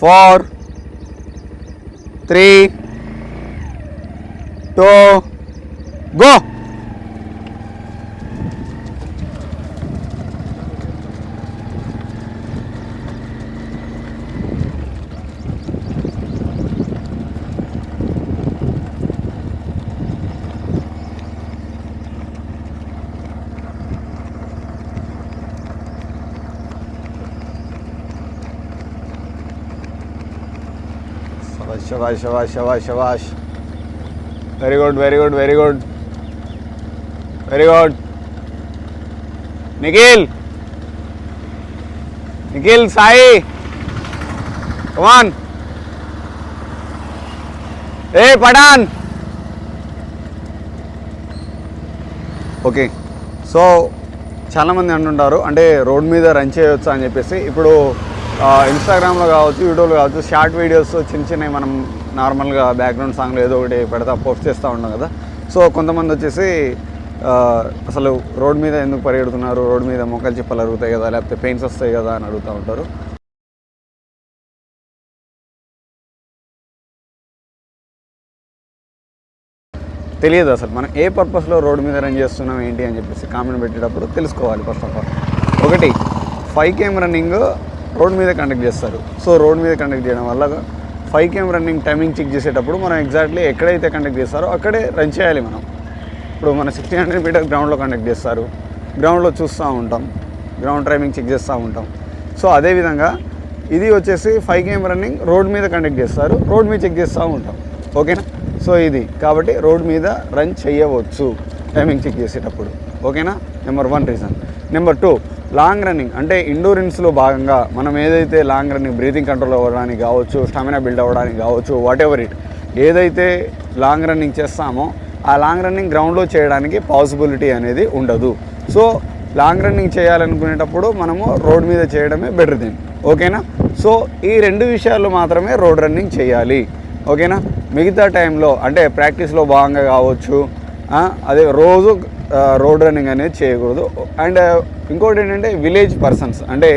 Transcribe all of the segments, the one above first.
Four three two go శబాష్ శబాష్ శబాష్ శబాష్ very good very good very good very good Nikhil Nikhil Sai come on ఏ పడాన్ okay so చాలామంది అంటుంటారు అంటే రోడ్ మీద రన్ చేయొచ్చు అని చెప్పేసి. ఇప్పుడు ఇన్స్టాగ్రామ్లో కావచ్చు యూట్యూబ్లో కావచ్చు షార్ట్ వీడియోస్ చిన్న చిన్నవి మనం నార్మల్గా బ్యాక్గ్రౌండ్ సాంగ్లో ఏదో ఒకటి పెడతా పోస్ట్ చేస్తూ ఉంటాం కదా. సో కొంతమంది వచ్చేసి అసలు రోడ్ మీద ఎందుకు పరిగెడుతున్నారు? రోడ్ మీద మొక్కలు చిప్పలు అరుగుతాయి కదా లేకపోతే పెయిన్స్ వస్తాయి కదా అని అడుగుతూ ఉంటారు. తెలియదు అసలు. మనం ఏ పర్పస్లో రోడ్ మీద రన్ చేస్తున్నాం ఏంటి అని చెప్పేసి కామెంట్ పెట్టేటప్పుడు తెలుసుకోవాలి ఫస్ట్ ఆఫ్ ఆల్ ఒకటి five K M running road మీద కండక్ట్ చేస్తారు. సో రోడ్ మీద కండక్ట్ చేయడం వల్ల five K M running timing check చేసేటప్పుడు మనం ఎగ్జాక్ట్లీ ఎక్కడైతే కండక్ట్ చేస్తారో అక్కడే రన్ చేయాలి మనం. ఇప్పుడు మన సిక్స్టీన్ హండ్రెడ్ మీటర్ గ్రౌండ్లో కండక్ట్ చేస్తారు. గ్రౌండ్లో చూస్తూ ఉంటాం. గ్రౌండ్ టైమింగ్ చెక్ చేస్తూ ఉంటాం. సో అదేవిధంగా ఇది వచ్చేసి five K M running road మీద కండక్ట్ చేస్తారు. రోడ్ మీద చెక్ చేస్తూ ఉంటాం. ఓకేనా సో ఇది. కాబట్టి రోడ్ మీద రన్ చేయవచ్చు. టైమింగ్ చెక్ చేసేటప్పుడు. ఓకేనా number one reason number two long running అంటే ఇండోరెన్స్లో భాగంగా మనం ఏదైతే లాంగ్ రన్నింగ్ బ్రీతింగ్ కంట్రోల్ అవ్వడానికి కావచ్చు స్టామినా బిల్డ్ అవ్వడానికి కావచ్చు వాట్ ఎవర్ ఇట్ ఏదైతే లాంగ్ రన్నింగ్ చేస్తామో ఆ లాంగ్ రన్నింగ్ గ్రౌండ్లో చేయడానికి పాసిబిలిటీ అనేది ఉండదు. సో లాంగ్ రన్నింగ్ చేయాలనుకునేటప్పుడు మనము రోడ్ మీద చేయడమే బెటర్ థింగ్ ఓకేనా? సో ఈ రెండు విషయాలు మాత్రమే రోడ్ రన్నింగ్ చేయాలి. ఓకేనా? మిగతా టైంలో అంటే ప్రాక్టీస్లో భాగంగా కావచ్చు అదే రోజు రోడ్ రన్నింగ్ అనేది చేయకూడదు. అండ్ ఇంకోటి ఏంటంటే విలేజ్ పర్సన్స్ అంటే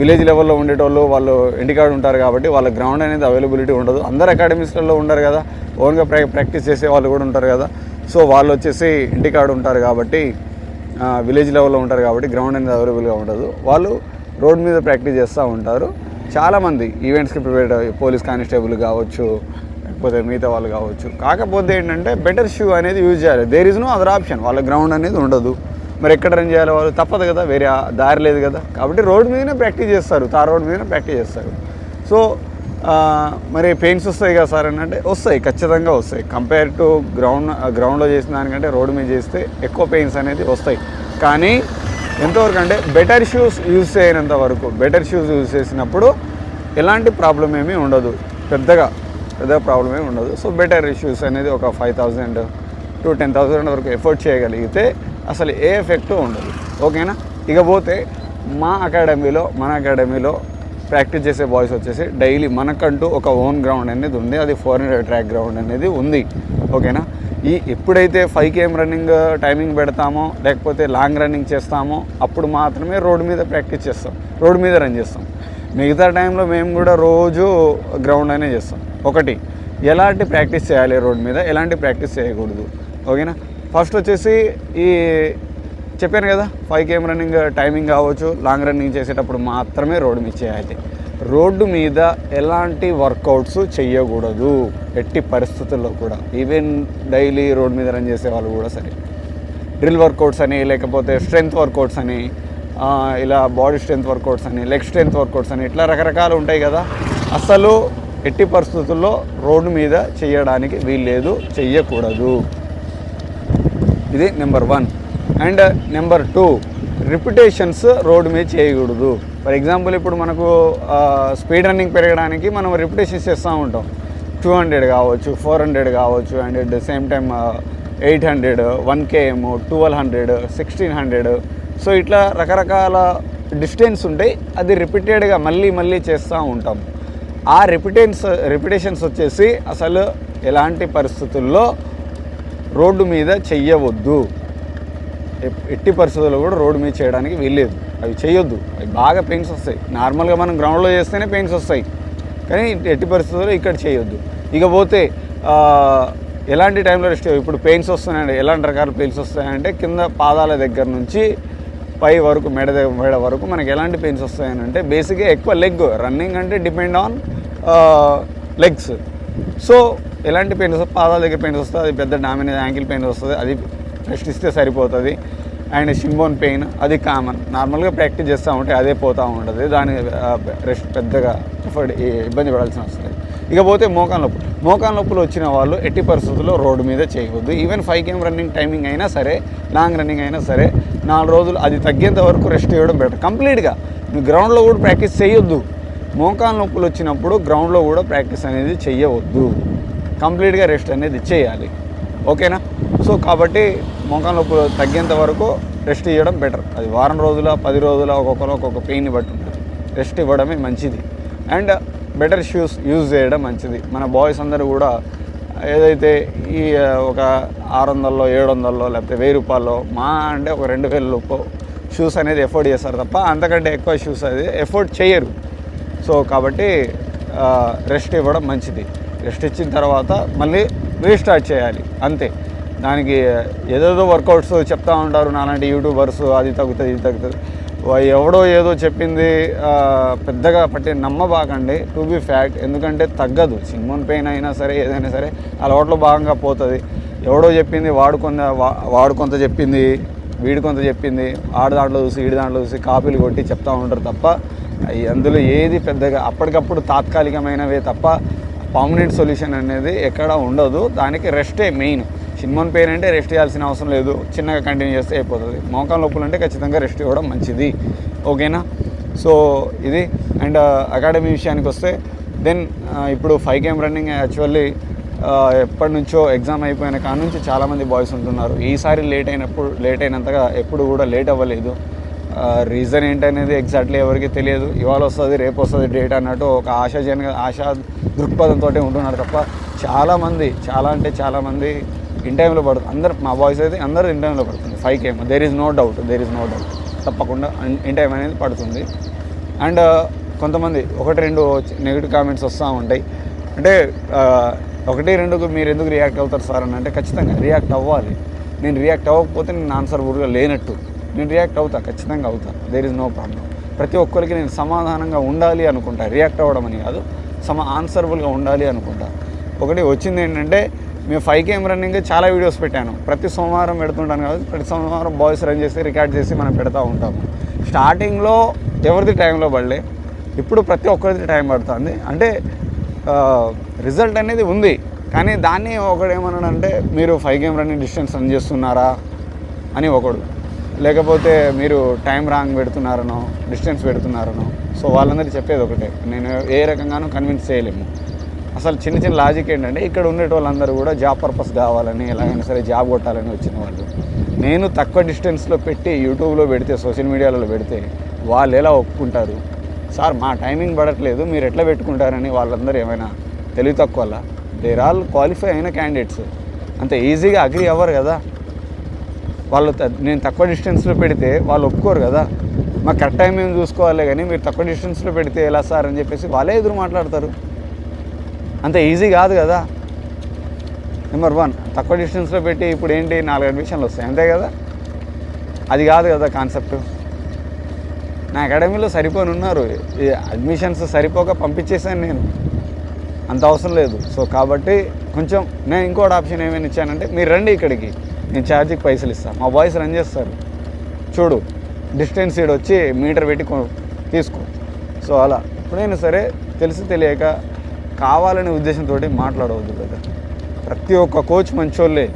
విలేజ్ లెవెల్లో ఉండేటోళ్ళు వాళ్ళు ఇంటికాడ ఉంటారు కాబట్టి వాళ్ళ గ్రౌండ్ అనేది అవైలబిలిటీ ఉండదు. అందరు అకాడమీస్లలో ఉండరు కదా. ఓన్గా ప్రా ప్రాక్టీస్ చేసే వాళ్ళు కూడా ఉంటారు కదా. సో వాళ్ళు వచ్చేసి ఇంటికాడ ఉంటారు కాబట్టి విలేజ్ లెవెల్లో ఉంటారు కాబట్టి గ్రౌండ్ అనేది అవైలబుల్గా ఉండదు. వాళ్ళు రోడ్ మీద ప్రాక్టీస్ చేస్తూ ఉంటారు. చాలామంది ఈవెంట్స్కి ప్రిపేర్ పోలీస్ కానిస్టేబుల్ కావచ్చు లేకపోతే మిగతా వాళ్ళు కావచ్చు. కాకపోతే ఏంటంటే బెటర్ షూ అనేది యూజ్ చేయాలి. There is no other option వాళ్ళ గ్రౌండ్ అనేది ఉండదు. మరి ఎక్కడ రన్ చేయాలి వాళ్ళు తప్పదు కదా. వేరే ఆ దారి లేదు కదా. కాబట్టి రోడ్డు మీదనే ప్రాక్టీస్ చేస్తారు. తార్ రోడ్డు మీదనే ప్రాక్టీస్ చేస్తారు. సో మరి పెయిన్స్ వస్తాయి కదా సార్ అంటే వస్తాయి. ఖచ్చితంగా వస్తాయి. కంపేర్ టు గ్రౌండ్ గ్రౌండ్లో చేసిన దానికంటే రోడ్డు మీద చేస్తే ఎక్కువ పెయిన్స్ అనేది వస్తాయి. కానీ ఎంతవరకు అంటే బెటర్ షూస్ యూజ్ చేయనంత వరకు బెటర్ షూస్ యూజ్ చేసినప్పుడు ఎలాంటి ప్రాబ్లం ఏమీ ఉండదు. పెద్దగా పెద్ద ప్రాబ్లం ఏమి ఉండదు. సో బెటర్ ఇష్యూస్ అనేది ఒక five thousand to ten thousand వరకు ఎఫర్ట్ చేయగలిగితే అసలు ఏ ఎఫెక్ట్ ఉండదు. ఓకేనా ఇకపోతే మా అకాడమీలో మన అకాడమీలో ప్రాక్టీస్ చేసే బాయ్స్ వచ్చేసి డైలీ మనకంటూ ఒక ఓన్ గ్రౌండ్ అనేది ఉంది. అది ఫోర్ హండ్రెడ్ ట్రాక్ గ్రౌండ్ అనేది ఉంది. ఓకేనా ఈ ఎప్పుడైతే ఫైవ్ కేఎం రన్నింగ్ టైమింగ్ పెడతామో లేకపోతే లాంగ్ రన్నింగ్ చేస్తామో అప్పుడు మాత్రమే రోడ్డు మీద ప్రాక్టీస్ చేస్తాం. రోడ్డు మీద రన్ చేస్తాం. మిగతా టైంలో మేము కూడా రోజు గ్రౌండ్ అనే చేస్తాం. ఒకటి ఎలాంటి ప్రాక్టీస్ చేయాలి రోడ్ మీద? ఎలాంటి ప్రాక్టీస్ చేయకూడదు? ఓకేనా? ఫస్ట్ వచ్చేసి ఈ చెప్పాను కదా five K M running timing కావచ్చు లాంగ్ రన్నింగ్ చేసేటప్పుడు మాత్రమే రోడ్డు మీద చేయాలి. రోడ్డు మీద ఎలాంటి వర్కౌట్స్ చేయకూడదు ఎట్టి పరిస్థితుల్లో కూడా. ఈవెన్ డైలీ రోడ్ మీద రన్ చేసే వాళ్ళు కూడా సరే. డ్రిల్ వర్కౌట్స్ అని లేకపోతే స్ట్రెంగ్త్ వర్కౌట్స్ అని ఇలా బాడీ స్ట్రెంగ్త్ వర్కౌట్స్ అని లెగ్ స్ట్రెంగ్త్ వర్కౌట్స్ అని ఇట్లా రకరకాలు ఉంటాయి కదా. అసలు ఎట్టి పరిస్థితుల్లో రోడ్డు మీద చేయడానికి వీల్లేదు చెయ్యకూడదు. ఇది number one. And number two repetitions road మీద చేయకూడదు. ఫర్ ఎగ్జాంపుల్ ఇప్పుడు మనకు స్పీడ్ రన్నింగ్ పెరగడానికి మనం రిపిటేషన్స్ చేస్తూ ఉంటాం. టూ హండ్రెడ్ కావచ్చు ఫోర్ హండ్రెడ్ కావచ్చు and at the same time eight hundred one K M twelve hundred sixteen hundred. So ఇట్లా రకరకాల డిస్టెన్స్ ఉంటాయి. అది రిపీటెడ్గా మళ్ళీ మళ్ళీ చేస్తూ ఉంటాం. ఆ రిపిటెన్స్ రెప్యుటేషన్స్ వచ్చేసి అసలు ఎలాంటి పరిస్థితుల్లో రోడ్డు మీద చెయ్యవద్దు. ఎట్టి పరిస్థితుల్లో కూడా రోడ్డు మీద చేయడానికి వీల్లేదు. అవి చేయొద్దు అవి బాగా పెయిన్స్ వస్తాయి. నార్మల్గా మనం గ్రౌండ్లో చేస్తేనే పెయిన్స్ వస్తాయి. కానీ ఎట్టి పరిస్థితుల్లో ఇక్కడ చేయొద్దు. ఇకపోతే ఎలాంటి టైంలో రెస్ట్ ఇప్పుడు పెయిన్స్ వస్తున్నాయండి. ఎలాంటి రకాల పెయిన్స్ వస్తాయంటే కింద పాదాల దగ్గర నుంచి పై వరకు మెడ దగ్గర మెడ వరకు మనకి ఎలాంటి పెయిన్స్ వస్తాయని అంటే బేసిక్గా ఎక్కువ లెగ్ రన్నింగ్ అంటే డిపెండ్ ఆన్ లెగ్స్. సో ఎలాంటి పెయిన్స్ పాదాల దగ్గర పెయిన్స్ వస్తుంది అది పెద్ద డామినేజ్ యాంకిల్ పెయిన్స్ వస్తుంది అది రెస్ట్ ఇస్తే సరిపోతుంది. అండ్ షింబోన్ పెయిన్ అది కామన్ నార్మల్గా ప్రాక్టీస్ చేస్తూ ఉంటే అదే పోతూ ఉంటుంది. దాని రెస్ట్ పెద్దగా ఎఫర్ట్ ఇబ్బంది పడాల్సిన వస్తుంది ఇకపోతే మోకాన్ నొప్పులు. మోకాన్ నొప్పులు వచ్చిన వాళ్ళు ఎట్టి పరిస్థితుల్లో రోడ్డు మీద చేయవద్దు. Even five K M running timing అయినా సరే లాంగ్ రన్నింగ్ అయినా సరే నాలుగు రోజులు అది తగ్గేంత వరకు రెస్ట్ ఇవ్వడం బెటర్ కంప్లీట్గా మీరు గ్రౌండ్లో కూడా ప్రాక్టీస్ చేయొద్దు. మోకాలు నొప్పులు వచ్చినప్పుడు గ్రౌండ్లో కూడా ప్రాక్టీస్ అనేది చేయవద్దు కంప్లీట్గా రెస్ట్ అనేది చేయాలి. ఓకేనా సో కాబట్టి మోకాలు నొప్పులు తగ్గేంత వరకు రెస్ట్ ఇవ్వడం బెటర్ అది వారం రోజుల పది రోజుల ఒక్కొక్కరు ఒక్కొక్క పెయిన్ బట్టి ఉంటుంది. రెస్ట్ ఇవ్వడమే మంచిది. అండ్ బెటర్ షూస్ యూజ్ చేయడం మంచిది. మన బాయ్స్ అందరూ కూడా ఏదైతే ఈ ఒక ఆరు వందల్లో ఏడు వందల్లో లేకపోతే వెయ్యి రూపాయల్లో మా అంటే ఒక రెండు వేల లోపు షూస్ అనేది ఎఫోర్డ్ చేస్తారు తప్ప అంతకంటే ఎక్కువ షూస్ అది ఎఫోర్డ్ చేయరు. సో కాబట్టి రెస్ట్ ఇవ్వడం మంచిది. రెస్ట్ ఇచ్చిన తర్వాత మళ్ళీ రీస్టార్ట్ చేయాలి. అంతే. దానికి ఏదేదో వర్కౌట్స్ చెప్తూ ఉంటారు నాలాంటి యూట్యూబర్స్ అది తగ్గుతుంది ఇది తగ్గుతుంది. ఎవడో ఏదో చెప్పింది పెద్దగా పట్టి నమ్మబాకండి. టు బి ఫ్యాక్ట్ ఎందుకంటే తగ్గదు. సినిమన్ పెయిన్ అయినా సరే ఏదైనా సరే అలవాట్లో భాగంగా పోతుంది. ఎవడో చెప్పింది వాడు కొంత వా- వాడు కొంత చెప్పింది వీడు కొంత చెప్పింది ఆడు దాంట్లో చూసి ఈడి దాంట్లో చూసి కాపీలు కొట్టి చెప్తూ ఉంటారు తప్ప అందులో ఏది పెద్దగా అప్పటికప్పుడు తాత్కాలికమైనవే తప్ప పర్మనెంట్ సొల్యూషన్ అనేది ఎక్కడ ఉండదు. దానికి రెస్టే మెయిన్ చిన్మన్ పెయిన్ అంటే రెస్ట్ చేయాల్సిన అవసరం లేదు. చిన్నగా కంటిన్యూ చేస్తే అయిపోతుంది. మోకాల నొప్పులు అంటే ఖచ్చితంగా రెస్ట్ ఇవ్వడం మంచిది. ఓకేనా? సో ఇది. అండ్ అకాడమీ విషయానికి వస్తే దెన్ ఇప్పుడు ఫైవ్ గేమ్ రన్నింగ్ యాక్చువల్లీ ఎప్పటి నుంచో ఎగ్జామ్ అయిపోయిన కాడ నుంచి చాలామంది బాయ్స్ ఉంటున్నారు. ఈసారి లేట్ అయినప్పుడు లేట్ అయినంతగా ఎప్పుడు కూడా లేట్ అవ్వలేదు. రీజన్ ఏంటనేది ఎగ్జాక్ట్లీ ఎవరికి తెలియదు. ఇవాళ వస్తుంది రేపు వస్తుంది డేట్ అన్నట్టు ఒక ఆశాజనక ఆశా దృక్పథంతో ఉంటున్నారు తప్ప చాలామంది చాలా అంటే చాలామంది ఇన్ టైంలో పడుతుంది. అందరు మా బాయ్స్ అయితే అందరూ ఇన్ టైంలో పడుతుంది. Five K M there is no doubt there is no doubt తప్పకుండా ఇన్ టైం అనేది పడుతుంది. అండ్ uh, కొంతమంది ఒకటి రెండు నెగిటివ్ కామెంట్స్ వస్తూ ఉంటాయి. అంటే uh, ఒకటి రెండుకు మీరు ఎందుకు రియాక్ట్ అవుతారు సార్ అని అంటే ఖచ్చితంగా రియాక్ట్ అవ్వాలి. నేను రియాక్ట్ అవ్వకపోతే నేను ఆన్సర్బుల్గా లేనట్టు. నేను రియాక్ట్ అవుతా ఖచ్చితంగా అవుతా. దేర్ ఇస్ నో ప్రాబ్లం ప్రతి ఒక్కరికి నేను సమాధానంగా ఉండాలి అనుకుంటా. రియాక్ట్ అవ్వడం అని కాదు సమ ఆన్సరబుల్గా ఉండాలి అనుకుంటా. ఒకటి వచ్చింది ఏంటంటే మేము ఫైవ్ కేఎం రన్నింగ్ చాలా వీడియోస్ పెట్టాను. ప్రతి సోమవారం పెడుతుంటాను కాబట్టి ప్రతి సోమవారం బాయ్స్ రన్ చేసి రికార్డ్ చేసి మనం పెడతా ఉంటాము. స్టార్టింగ్లో ఎవరిది టైంలో పడలే. ఇప్పుడు ప్రతి ఒక్కరిది టైం పడుతుంది. అంటే రిజల్ట్ అనేది ఉంది. కానీ దాన్ని ఒకడు ఏమన్నాడంటే మీరు five K M running distance run చేస్తున్నారా? అని ఒకడు. లేకపోతే మీరు టైం రాంగ్ పెడుతున్నారనో డిస్టెన్స్ పెడుతున్నారనో. సో వాళ్ళందరికీ చెప్పేది ఒకటే. నేను ఏ రకంగానూ కన్విన్స్ చేయలేము. అసలు చిన్న చిన్న లాజిక్ ఏంటంటే ఇక్కడ ఉండే వాళ్ళందరూ కూడా జాబ్ పర్పస్ కావాలని ఎలాగైనా సరే జాబ్ కొట్టాలని వచ్చిన వాళ్ళు. నేను తక్కువ డిస్టెన్స్లో పెట్టి యూట్యూబ్లో పెడితే సోషల్ మీడియాలో పెడితే వాళ్ళు ఎలా ఒప్పుకుంటారు? సార్ మా టైమింగ్ పడట్లేదు మీరు ఎట్లా పెట్టుకుంటారని వాళ్ళందరూ ఏమైనా తెలివి తక్కువ దేర్ ఆల్ క్వాలిఫై అయిన క్యాండిడేట్స్ అంత ఈజీగా అగ్రి అవ్వరు కదా. వాళ్ళు నేను తక్కువ డిస్టెన్స్లో పెడితే వాళ్ళు ఒప్పుకోరు కదా. మా కరెక్ట్ టైం మేము చూసుకోవాలి కానీ మీరు తక్కువ డిస్టెన్స్లో పెడితే ఎలా సార్ అని చెప్పేసి వాళ్ళే ఎదురు మాట్లాడతారు. అంత ఈజీ కాదు కదా. నెంబర్ వన్ తక్కువ డిస్టెన్స్లో పెట్టి ఇప్పుడు ఏంటి? నాలుగు అడ్మిషన్లు వస్తాయి. అంతే కదా? అది కాదు కదా కాన్సెప్ట్ నా అకాడమీలో సరిపోని ఉన్నారు. ఈ అడ్మిషన్స్ సరిపోక పంపించేసాను నేను. అంత అవసరం లేదు. సో కాబట్టి కొంచెం నేను ఇంకోటి ఆప్షన్ ఏమైనా ఇచ్చానంటే మీరు రండి ఇక్కడికి. నేను ఛార్జీకి పైసలు ఇస్తాను మా బాయ్స్ రన్ చేస్తారు. చూడు డిస్టెన్స్ సీడ్ వచ్చి మీటర్ పెట్టి తీసుకో. సో అలా. ఎప్పుడైనా సరే తెలిసి తెలియక కావాలనే ఉద్దేశంతో మాట్లాడవద్దు కదా. ప్రతి ఒక్క కోచ్ మంచోళ్ళే.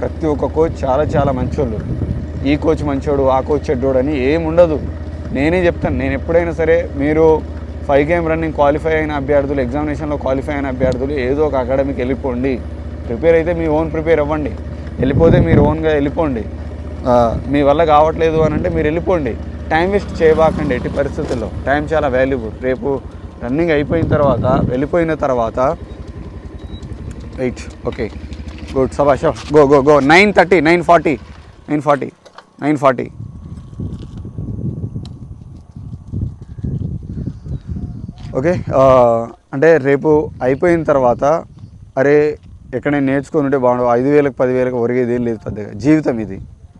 ప్రతి ఒక్క కోచ్ చాలా చాలా మంచోళ్ళు. ఈ కోచ్ మంచోడు ఆ కోచ్ చెడ్డోడు అని ఏముండదు. నేనే చెప్తాను. నేను ఎప్పుడైనా సరే మీరు ఫైవ్ గేమ్ రన్నింగ్ క్వాలిఫై అయిన అభ్యర్థులు ఎగ్జామినేషన్లో క్వాలిఫై అయిన అభ్యర్థులు ఏదో ఒక అకాడమీకి వెళ్ళిపోండి. ప్రిపేర్ అయితే మీ ఓన్ ప్రిపేర్ అవ్వండి. వెళ్ళిపోతే మీరు ఓన్గా వెళ్ళిపోండి. మీ వల్ల కావట్లేదు అని అంటే మీరు వెళ్ళిపోండి. టైం వేస్ట్ చేయబాకండి ఎట్టి పరిస్థితుల్లో. టైం చాలా వాల్యుబుల్ రేపు రన్నింగ్ అయిపోయిన తర్వాత వెళ్ళిపోయిన తర్వాత eight okay good సభాష్ go go go nine thirty nine forty nine forty nine forty okay అంటే రేపు అయిపోయిన తర్వాత అరే ఎక్కడైనా నేర్చుకుని ఉంటే బాగుండు. ఐదు వేలకు పదివేలకు ఒరిగేది ఏం లేదు పెద్దగా. జీవితం ఇది.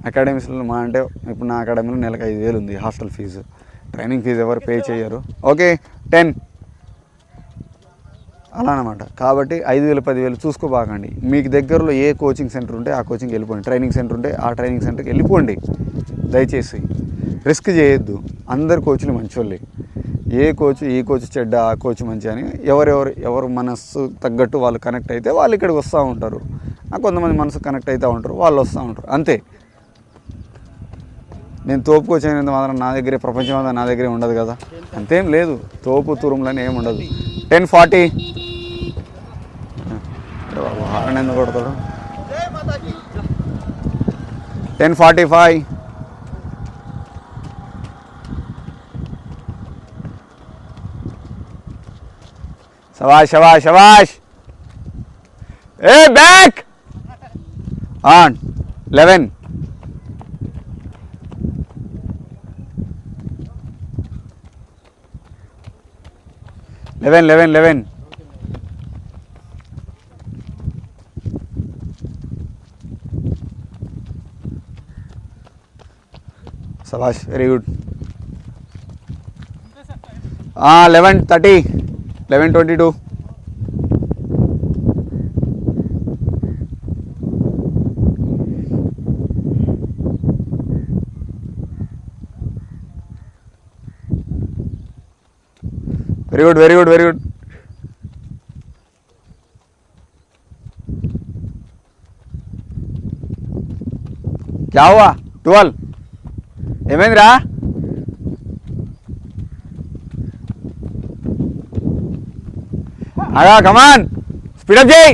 అకాడమీస్లో మా అంటే ఇప్పుడు నా అకాడమీలో నెలకు ఐదు వేలు ఉంది. హాస్టల్ ఫీజు ట్రైనింగ్ ఫీజు ఎవరు పే చేయరు. ఓకే టెన్ అలా అనమాట కాబట్టి ఐదు వేలు పదివేలు చూసుకోబాకండి మీకు దగ్గరలో ఏ కోచింగ్ సెంటర్ ఉంటే ఆ కోచింగ్కి వెళ్ళిపోండి. ట్రైనింగ్ సెంటర్ ఉంటే ఆ ట్రైనింగ్ సెంటర్కి వెళ్ళిపోండి. దయచేసి. రిస్క్ చేయొద్దు. అందరు కోచ్లు మంచోళ్ళే. ఏ కోచ్ ఈ కోచ్ చెడ్డ ఆ కోచ్ మంచి అని ఎవరెవరు ఎవరు మనస్సు తగ్గట్టు వాళ్ళు కనెక్ట్ అయితే వాళ్ళు ఇక్కడికి వస్తూ ఉంటారు. కొంతమంది మనసు కనెక్ట్ అవుతూ ఉంటారు. వాళ్ళు వస్తూ ఉంటారు. అంతే. నేను తోపు కోచ్ అయినంత మాత్రం నా దగ్గరే ప్రపంచం అంతా నా దగ్గరే ఉండదు కదా. అంతేం లేదు. తోపు తురుములని ఏమి ఉండదు. టెన్ ఫార్టీ హారన్ ఎందుకు కొడతాడు టెన్ ఫార్టీ ఫైవ్ శవాష్ శవాష్ శవాష్ ఏ back on eleven eleven eleven eleven సభాష్ very good eleven thirty eleven twenty two very good very good very good క్యా హువా ట్వెల్వ్ ఏమైందిరా? అగా కమాన్ స్పీడప్ చేయి.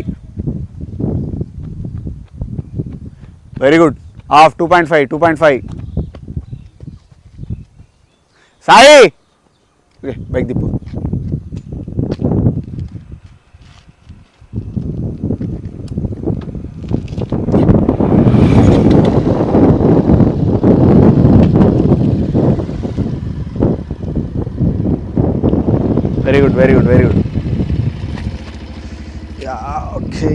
Very good of two point five two point five Sai! Bike దిప్పు very good very good very good yeah okay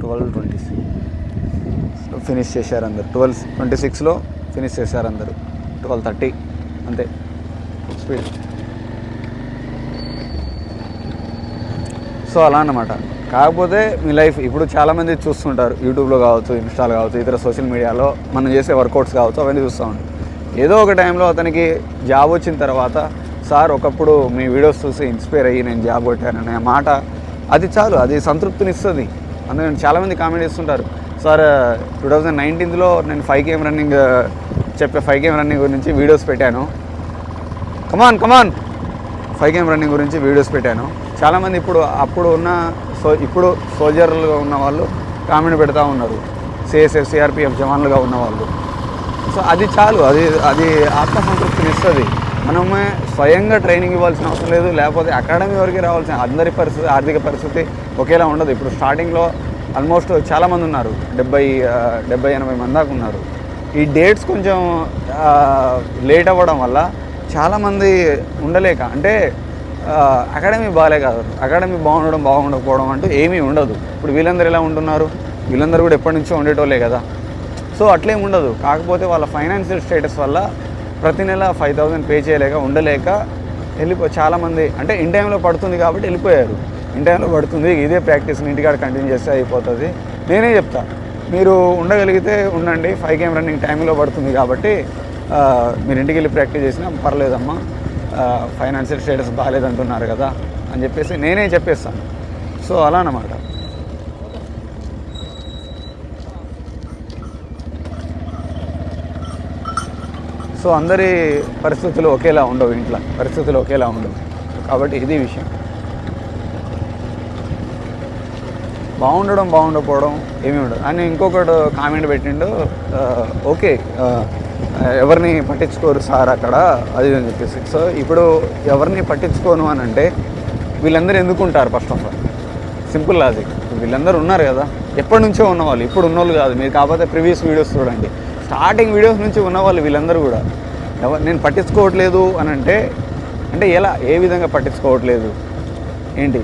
twelve twenty six finish చేశారు అందరు. Twelve twenty సిక్స్లో finish చేశారు అందరు. ట్వెల్వ్ థర్టీ అంతే. Speed so అలా అన్నమాట. కాకపోతే మీ లైఫ్ ఇప్పుడు చాలామంది చూస్తుంటారు. యూట్యూబ్లో కావచ్చు ఇన్స్టాల్ కావచ్చు ఇతర సోషల్ మీడియాలో మనం చేసే వర్కౌట్స్ కావచ్చు అవన్నీ చూస్తూ ఉంటాం ఏదో ఒక టైంలో అతనికి జాబ్ వచ్చిన తర్వాత సార్ ఒకప్పుడు మీ వీడియోస్ చూసి ఇన్స్పైర్ అయ్యి నేను జాబ్ కొట్టాననే మాట. అది చాలు అది సంతృప్తినిస్తుంది. అందుకని చాలామంది కామెంట్ చేస్తుంటారు. సార్ టూ థౌజండ్ నైన్టీన్లో నేను ఫైవ్ గేమ్ రన్నింగ్ చెప్పే ఫైవ్ గేమ్ రన్నింగ్ గురించి వీడియోస్ పెట్టాను. Come on come on five K M running గురించి వీడియోస్ పెట్టాను. చాలామంది ఇప్పుడు అప్పుడు ఉన్న సో ఇప్పుడు సోల్జర్లుగా ఉన్న వాళ్ళు కామెంట్ పెడతా ఉన్నారు. సిఎస్ఎఫ్ సిఆర్పిఎఫ్ జవాన్లుగా ఉన్న వాళ్ళు. సో అది చాలు అది అది ఆత్మసంతృప్తిని ఇస్తుంది మనమే స్వయంగా ట్రైనింగ్ ఇవ్వాల్సిన అవసరం లేదు లేకపోతే అకాడమీ వరకు రావాల్సిన అందరి పరిస్థితి ఆర్థిక పరిస్థితి ఒకేలా ఉండదు. ఇప్పుడు స్టార్టింగ్లో ఆల్మోస్ట్ చాలామంది ఉన్నారు డెబ్బై డెబ్బై ఎనభై మంది దాకా ఉన్నారు. ఈ డేట్స్ కొంచెం లేట్ అవ్వడం వల్ల చాలామంది ఉండలేక అంటే అకాడమీ బాగాలే కాదు అకాడమీ బాగుండడం బాగుండకపోవడం అంటూ ఏమీ ఉండదు. ఇప్పుడు వీళ్ళందరూ ఎలా ఉంటున్నారు? వీళ్ళందరూ కూడా ఎప్పటి నుంచో ఉండేటోళ్ళే కదా. సో అట్లేం ఉండదు. కాకపోతే వాళ్ళ ఫైనాన్షియల్ స్టేటస్ వల్ల ప్రతి నెల ఫైవ్ థౌజండ్ పే చేయలేక ఉండలేక వెళ్ళిపో చాలామంది అంటే ఇన్ టైంలో పడుతుంది కాబట్టి వెళ్ళిపోయారు. ఇన్ టైంలో పడుతుంది ఇదే ప్రాక్టీస్ని ఇంటికాడ కంటిన్యూ చేస్తే అయిపోతుంది. నేనే చెప్తా మీరు ఉండగలిగితే ఉండండి ఫైవ్ గేమ్ రన్నింగ్ టైంలో పడుతుంది కాబట్టి మీరు ఇంటికి వెళ్ళి ప్రాక్టీస్ చేసినా పర్లేదమ్మా ఫైనాన్షియల్ స్టేటస్ బాగాలేదంటున్నారు కదా అని చెప్పేసి నేనే చెప్పేస్తాను. సో అలా అన్నమాట. సో అందరి పరిస్థితులు ఒకేలా ఉండవు ఇంట్లో. పరిస్థితులు ఒకేలా ఉండవు. కాబట్టి ఇది విషయం. బాగుండడం బాగుండకపోవడం ఏమీ ఉండదు. అని ఇంకొకటి కామెంట్ పెట్టిండు ఓకే ఎవరిని పట్టించుకోరు సార్ అక్కడ అది అని చెప్పేసి. సో ఇప్పుడు ఎవరిని పట్టించుకోను అని అంటే వీళ్ళందరూ ఎందుకు ఉంటారు first of all? Simple logic. వీళ్ళందరూ ఉన్నారు కదా. ఎప్పటి నుంచో ఉన్నవాళ్ళు. ఇప్పుడు ఉన్నోళ్ళు కాదు. మీరు కాకపోతే ప్రీవియస్ వీడియోస్ చూడండి. స్టార్టింగ్ వీడియోస్ నుంచి ఉన్నవాళ్ళు వీళ్ళందరూ కూడా ఎవరు నేను పట్టించుకోవట్లేదు అని అంటే అంటే ఎలా ఏ విధంగా పట్టించుకోవట్లేదు? ఏంటి?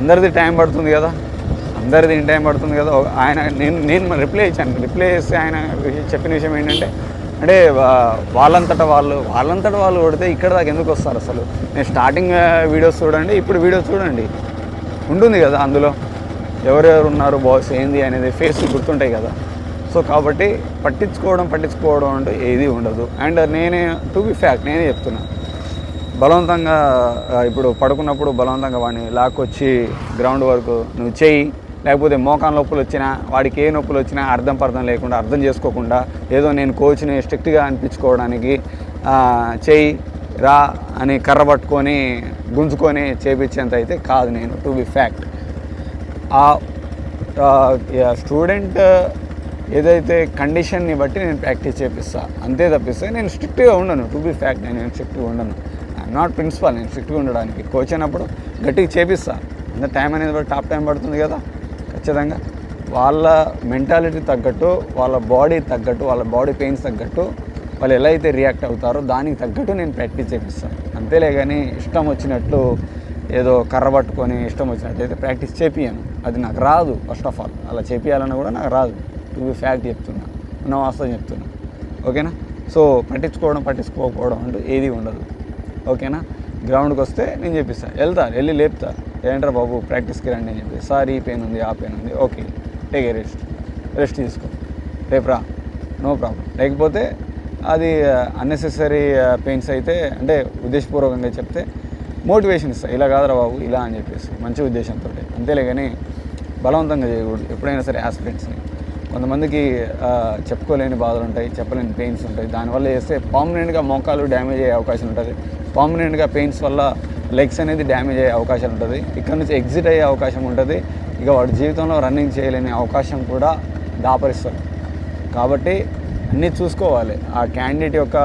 అందరిది టైం పడుతుంది కదా? అందరిది ఏం టైం పడుతుంది కదా? ఆయన నేను నేను రిప్లై ఇచ్చాను. రిప్లై చేస్తే ఆయన చెప్పిన విషయం ఏంటంటే అంటే వాళ్ళంతట వాళ్ళు వాళ్ళంతట వాళ్ళు కొడితే ఇక్కడ దాకా ఎందుకు వస్తారు అసలు? నేను స్టార్టింగ్ వీడియోస్ చూడండి ఇప్పుడు వీడియోస్ చూడండి. ఉంటుంది కదా అందులో? ఎవరెవరు ఉన్నారు బాస్ ఏంది అనేది ఫేస్ గుర్తుంటాయి కదా? సో కాబట్టి పట్టించుకోవడం పట్టించుకోవడం అంటే ఏది ఉండదు. అండ్ నేనే టు బి ఫ్యాక్ట్ నేనే చెప్తున్నా. బలవంతంగా ఇప్పుడు పడుకున్నప్పుడు బలవంతంగా వాడిని లాక్కొచ్చి గ్రౌండ్ వరకు నువ్వు చెయ్యి లేకపోతే మోకాన్ నొప్పులు వచ్చినా వాడికి ఏ నొప్పులు వచ్చినా అర్థం పర్థం లేకుండా అర్థం చేసుకోకుండా ఏదో నేను కోచ్ని స్ట్రిక్ట్గా అనిపించుకోవడానికి చేయి చెయ్యి రా అని కర్ర పట్టుకొని గుంజుకొని చేపించేంత అయితే కాదు నేను టు బి ఫ్యాక్ట్ ఆ స్టూడెంట్ ఏదైతే కండిషన్ని బట్టి నేను ప్రాక్టీస్ చేపిస్తాను అంతే తప్పిస్తే నేను స్ట్రిక్ట్గా ఉండను. టు బి ఫ్యాక్ట్ నేను స్ట్రిక్ట్గా ఉండను. ఐఎమ్ నాట్ ప్రిన్సిపల్ నేను స్ట్రిక్ట్గా ఉండడానికి కోచ్ అయినప్పుడు గట్టిగా చేపిస్తాను అంత టైం అనేది బట్టి టాప్ టైం పడుతుంది కదా. ఖచ్చితంగా. వాళ్ళ మెంటాలిటీ తగ్గట్టు వాళ్ళ బాడీ తగ్గట్టు వాళ్ళ బాడీ పెయిన్స్ తగ్గట్టు వాళ్ళు ఎలా అయితే రియాక్ట్ అవుతారో దానికి తగ్గట్టు నేను ప్రాక్టీస్ చేపిస్తాను అంతేలే కానీ ఇష్టం వచ్చినట్లు ఏదో కర్ర పట్టుకొని ఇష్టం వచ్చినట్టు అయితే ప్రాక్టీస్ చేపియను అది నాకు రాదు ఫస్ట్ ఆఫ్ ఆల్ అలా చేపియాలన్నా కూడా నాకు రాదు. ఇవి ఫ్యాక్ట్ చెప్తున్నా. ఉన్న వాస్తవం చెప్తున్నా. ఓకేనా? సో పట్టించుకోవడం పట్టించుకోకపోవడం అంటూ ఏది ఉండదు. ఓకేనా? గ్రౌండ్కి వస్తే నేను చెప్పిస్తాను వెళ్తారు వెళ్ళి లేపుతారు ఏంట్రా బాబు ప్రాక్టీస్కి రండి అని చెప్పి. సార్ ఈ పెయిన్ ఉంది ఆ పెయిన్ ఉంది. Okay. Take a rest rest తీసుకో. రేపు రా. No problem. లేకపోతే అది అన్నెసెసరీ పెయిన్స్ అయితే అంటే ఉద్దేశపూర్వకంగా చెప్తే మోటివేషన్ ఇస్తాయి ఇలా కాదురా బాబు ఇలా అని చెప్పేసి. మంచి ఉద్దేశంతో అంతేలే కానీ బలవంతంగా చేయకూడదు. ఎప్పుడైనా సరే యాస్పిరెంట్స్ని కొంతమందికి చెప్పుకోలేని బాధలు ఉంటాయి చెప్పలేని పెయిన్స్ ఉంటాయి. దానివల్ల చేస్తే పర్మనెంట్గా మోకాలు డ్యామేజ్ అయ్యే అవకాశం ఉంటుంది. పర్మనెంట్గా పెయిన్స్ వల్ల లెగ్స్ అనేది డ్యామేజ్ అయ్యే అవకాశం ఉంటుంది. ఇక్కడ నుంచి ఎగ్జిట్ అయ్యే అవకాశం ఉంటుంది. ఇక వాడి జీవితంలో రన్నింగ్ చేయలేని అవకాశం కూడా దాపరిస్తుంది కాబట్టి అన్నీ చూసుకోవాలి. ఆ క్యాండిడేట్ యొక్క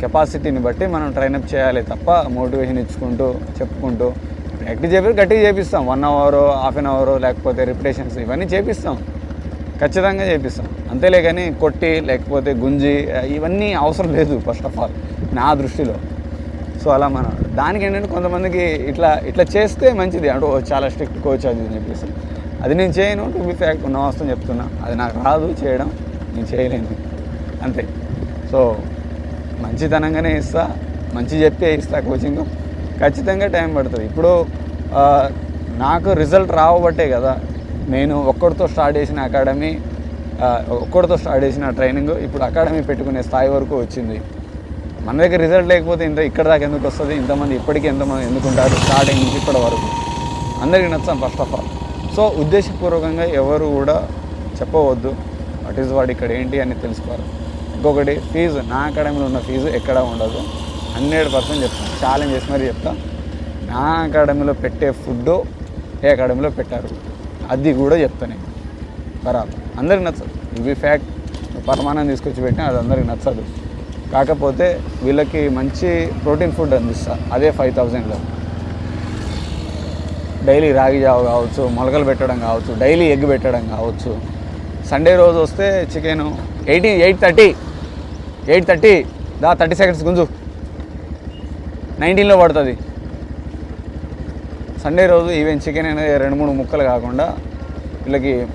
కెపాసిటీని బట్టి మనం ట్రైనప్ చేయాలి తప్ప మోటివేషన్ ఇచ్చుకుంటూ చెప్పుకుంటూ ప్రాక్టీస్ చేపి గట్టిగా చేపిస్తాం. One hour half an hour లేకపోతే రిపిటేషన్స్ ఇవన్నీ చేపిస్తాం. ఖచ్చితంగా చేపిస్తాం. అంతేలే కానీ కొట్టి లేకపోతే గుంజి ఇవన్నీ అవసరం లేదు ఫస్ట్ ఆఫ్ ఆల్ నా దృష్టిలో. సో అలా మనం దానికి ఏంటంటే కొంతమందికి ఇట్లా ఇట్లా చేస్తే మంచిది. అంటే చాలా స్ట్రిక్ట్ కోచ్ అది అని చెప్పేసి. అది నేను చేయను టు బి ఫ్యాక్ట్ ఉన్న వస్తుంది చెప్తున్నా. అది నాకు రాదు చేయడం నేను చేయలేను. అంతే. సో మంచితనంగానే ఇస్తా మంచి చెప్పే ఇస్తా కోచింగ్ ఖచ్చితంగా టైం పడుతుంది. ఇప్పుడు నాకు రిజల్ట్ రావబట్టే కదా నేను ఒక్కడితో స్టార్ట్ చేసిన అకాడమీ ఒక్కడితో స్టార్ట్ చేసిన ట్రైనింగ్ ఇప్పుడు అకాడమీ పెట్టుకునే స్థాయి వరకు వచ్చింది. మన దగ్గర రిజల్ట్ లేకపోతే ఇంత ఇక్కడ దాకా ఎందుకు వస్తుంది? ఇంతమంది ఇప్పటికీ ఎంతమంది ఎందుకుంటారు స్టార్టింగ్ నుంచి ఇప్పటి వరకు. అందరికీ నచ్చాం ఫస్ట్ ఆఫ్ ఆల్ సో ఉద్దేశపూర్వకంగా ఎవరు కూడా చెప్పవద్దు. వాట్ ఈజ్ వాడు ఇక్కడ ఏంటి అని తెలుసుకోవాలి. ఇంకొకటి ఫీజు నా అకాడమీలో ఉన్న ఫీజు ఎక్కడా ఉండదు. హండ్రెడ్ పర్సెంట్ చెప్తాను ఛాలెంజ్ చేసి మరీ చెప్తా. నా అకాడమీలో పెట్టే ఫుడ్ ఏ అకాడమీలో పెట్టారు? అది కూడా చెప్తాను. తర్వాత అందరికి నచ్చదు. ఇవి ఫ్యాక్ట్ పరమానం తీసుకొచ్చి పెట్టినా అది అందరికి నచ్చదు. కాకపోతే వీళ్ళకి మంచి ప్రోటీన్ ఫుడ్ అందిస్తా. అదే ఫైవ్ థౌజండ్లో డైలీ రాగి జావ కావచ్చు మొలకలు పెట్టడం కావచ్చు డైలీ ఎగ్ పెట్టడం కావచ్చు. సండే రోజు వస్తే chicken eighty eight thirty. Eight thirty. దా థర్టీ సెకండ్స్ గుంజు. నైన్టీన్లో పడుతుంది. సండే రోజు ఈవెన్ చికెన్ అనేది రెండు మూడు ముక్కలు కాకుండా వీళ్ళకి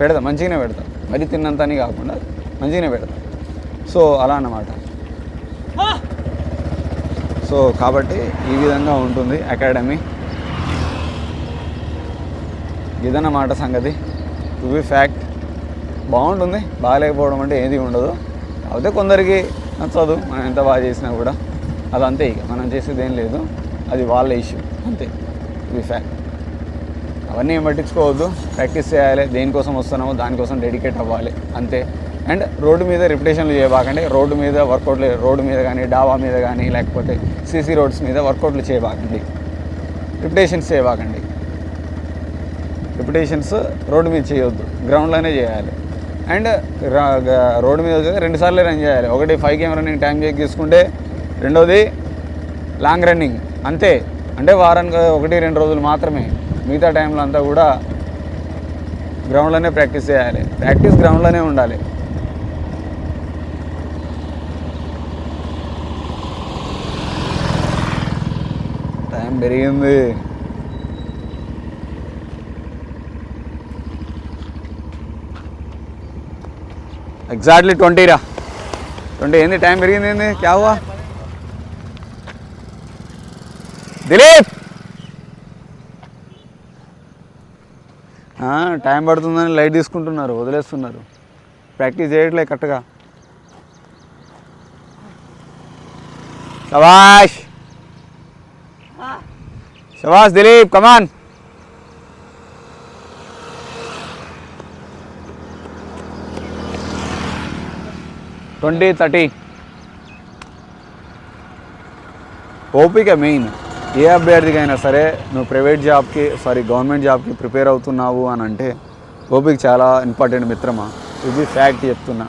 పెడతా మంచిగానే పెడతా. మరి తిన్నంత అని కాకుండా మంచిగానే పెడతా. సో అలా అన్నమాట. సో కాబట్టి ఈ విధంగా ఉంటుంది అకాడమీ. ఇదన్నమాట సంగతి. టు బి ఫ్యాక్ట్ బాగుంటుంది. బాగాలేకపోవడం అంటే ఏది ఉండదు. కాకపోతే కొందరికి నచ్చదు. మనం ఎంత బాగా చేసినా కూడా. అది అంతే ఇక. మనం చేసేది ఏం లేదు. అది వాళ్ళ ఇష్యూ అంతే. వి ఫ్యాన్ అవన్నీ ఏం పట్టించుకోవద్దు. ప్రాక్టీస్ చేయాలి. దేనికోసం వస్తున్నామో దానికోసం డెడికేట్ అవ్వాలి. అంతే. అండ్ రోడ్డు మీద రిపిటేషన్లు చేయబాకండి. రోడ్డు మీద వర్కౌట్లు రోడ్డు మీద కానీ డాబా మీద కానీ లేకపోతే సీసీ రోడ్స్ మీద వర్కౌట్లు చేయబాకండి. రిపిటేషన్స్ చేయబాకండి. రిపిటేషన్స్ రోడ్డు మీద చేయొద్దు. గ్రౌండ్లోనే చేయాలి. అండ్ రోడ్డు మీద వచ్చేది రెండు సార్లు రన్ చేయాలి. ఒకటి five K M running time check తీసుకుంటే రెండోది లాంగ్ రన్నింగ్. అంతే. అంటే వారానికి ఒకటి రెండు రోజులు మాత్రమే మిగతా టైంలో అంతా కూడా గ్రౌండ్లోనే ప్రాక్టీస్ చేయాలి. ప్రాక్టీస్ గ్రౌండ్లోనే ఉండాలి. టైం పెరిగింది. ఎగ్జాక్ట్లీ ట్వంటీరా ట్వంటీ ఏంది? టైం పెరిగింది ఏంది? క్యా హువా? దిలీప్! టైం పడుతుందని లైట్ తీసుకుంటున్నారు వదిలేస్తున్నారు. ప్రాక్టీస్ చేయట్లే కరెక్ట్గా. శబాష్ శబాష్ Dilip come on twenty thirty. ఓపిక మెయిన్. ఏ అభ్యర్థికైనా సరే నువ్వు ప్రైవేట్ జాబ్కి సారీ గవర్నమెంట్ జాబ్కి ప్రిపేర్ అవుతున్నావు అని అంటే ఓపిక చాలా ఇంపార్టెంట్ మిత్రమా? ఇది ఫ్యాక్ట్ చెప్తున్నా.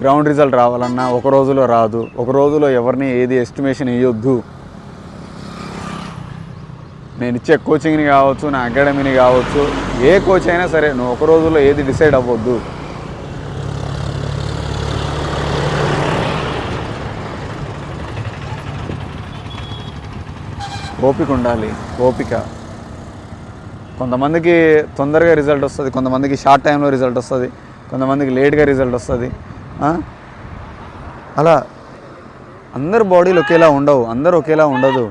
గ్రౌండ్ రిజల్ట్ రావాలన్నా ఒక రోజులో రాదు. ఒక రోజులో ఎవరిని ఏది ఎస్టిమేషన్ వేయొద్దు నేను ఇచ్చే కోచింగ్ని కావచ్చు నా అకాడమీని కావచ్చు ఏ కోచ్ అయినా సరే నువ్వు ఒక రోజులో ఏది డిసైడ్ అవ్వద్దు. ఓపిక ఉండాలి ఓపిక. కొంతమందికి తొందరగా రిజల్ట్ వస్తుంది కొంతమందికి షార్ట్ టైంలో రిజల్ట్ వస్తుంది కొంతమందికి లేట్గా రిజల్ట్ వస్తుంది అలా అందరు బాడీలు ఒకేలా ఉండవు అందరు ఒకేలా ఉండదు.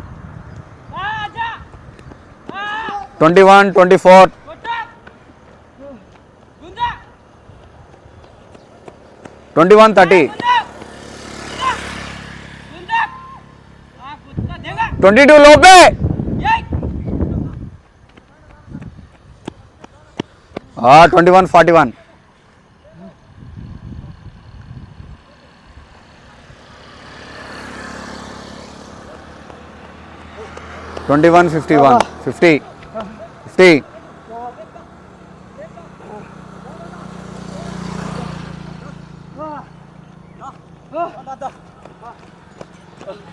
Twenty one twenty four. Twenty one thirty. Twenty two లోపే. Twenty one forty one. Twenty one fifty one. Fifty. Fifty.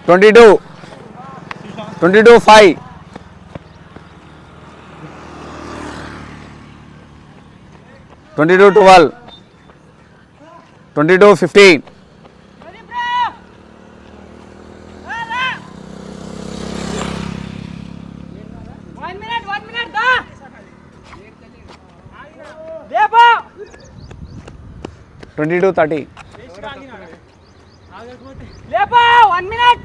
Twenty two. Twenty two five. Twenty two twelve. Twenty two fifteen. Twenty two thirty. One minute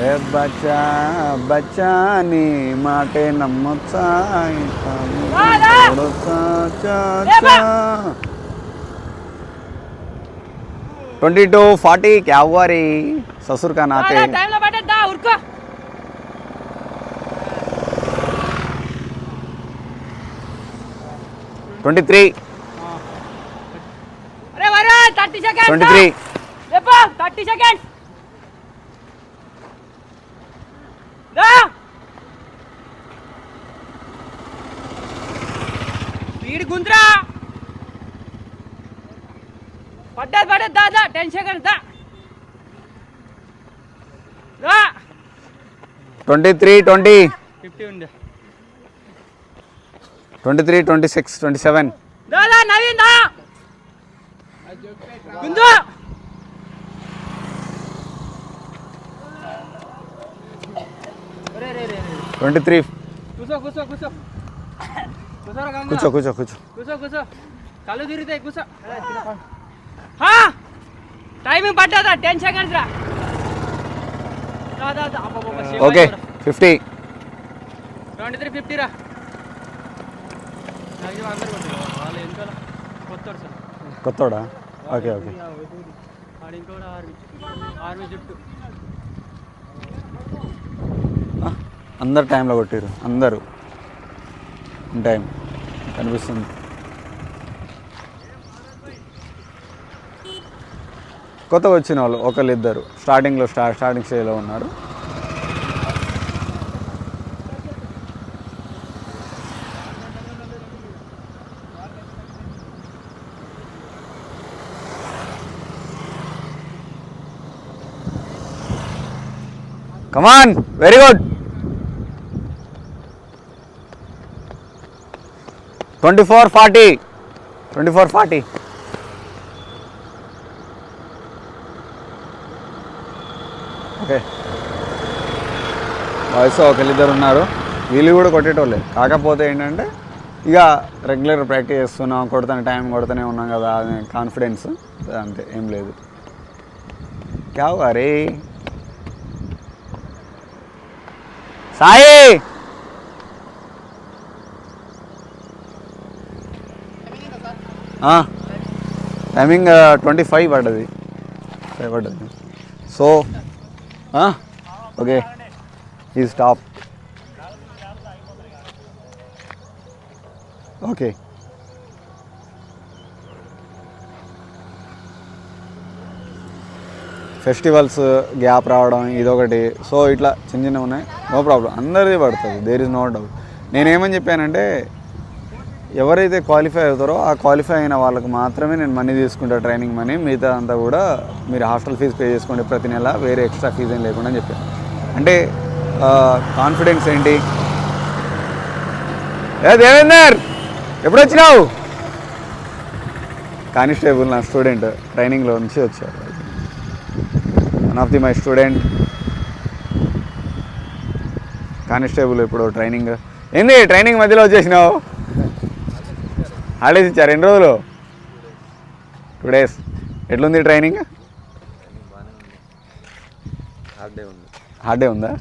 ఏ బచ్చా బచ్చా నీ మాటే నమ్మొచ్చా ఇంకా రాదా? Twenty two forty क्या हुआ रे ससुर का नाते Da, time లో పడ్డది, da, ఉరుకో. వీడి గుంతురా. పడ్డది పడ్డది దాదా టెన్షన్ కానీ ట్వంటీ త్రీ ట్వంటీ. ఫిఫ్టీ ఉంది twenty three twenty six twenty seven. దా దా గుంజు ట్వంటీ త్రీ కూర్చో కూర్చో కూర్చో కూర్చో కూర్చో కూర్చో కూర్చో కూర్చో కళ్ళు తిరుగుతాయి కూర్చో టైమింగ్ పట్టదా టెన్ సెకండ్స్ రా okay fifty twenty three fifty రా. కొత్తోడా ఓకే ఓకే ఆర్మీ ఆర్మీ జుట్టు. అందరు టైంలో కొట్టారు అందరూ. టైం కనిపిస్తుంది. కొత్తగా వచ్చిన వాళ్ళు ఒకళ్ళు ఇద్దరు స్టార్టింగ్లో స్టా స్టార్టింగ్ స్టేజ్లో ఉన్నారు. Come on very good twenty four forty. Twenty four forty. Okay. వయసు ఒకళ్ళిద్దరు ఉన్నారు. వీళ్ళు కూడా కొట్టేటోళ్ళే. కాకపోతే ఏంటంటే ఇక రెగ్యులర్ ప్రాక్టీస్ చేస్తున్నాం కొడుతున్న టైం కొడుతూనే ఉన్నాం కదా అనే కాన్ఫిడెన్స్ అంతే ఏం లేదు. కావు అరే. సాయి! టైమింగ్ ట్వంటీ ఫైవ్ పడ్డది. ఫైవ్ పడ్డది. So okay. ఈ స్టాప్ ఓకే. ఫెస్టివల్స్ గ్యాప్ రావడం ఇదొకటి. సో ఇట్లా చిన్న చిన్నవి ఉన్నాయి. నో ప్రాబ్లం అందరిది పడుతుంది. దేర్ ఇస్ నో డౌట్ నేనేమని చెప్పానంటే ఎవరైతే క్వాలిఫై అవుతారో ఆ క్వాలిఫై అయిన వాళ్ళకి మాత్రమే నేను మనీ తీసుకుంటా ట్రైనింగ్ మనీ. మిగతా అంతా కూడా మీరు హాస్టల్ ఫీజు పే చేసుకోండి ప్రతి నెల. వేరే ఎక్స్ట్రా ఫీజు ఏం లేకుండా అని చెప్పాను. అంటే కాన్ఫిడెన్స్ ఏంటి? ఏ దేవేందర్ ఎప్పుడు వచ్చినావు కానిస్టేబుల్ నా స్టూడెంట్ ట్రైనింగ్లో నుంచి వచ్చారు. One of the my student constable ఇప్పుడు ట్రైనింగ్. ఏంది ట్రైనింగ్ మధ్యలో వచ్చేసినావు? హాలిడేస్ ఇచ్చారు? ఎన్ని రోజులు? టూ డేస్ ఎట్లుంది ట్రైనింగ్ హార్డ్ డే ఉంది?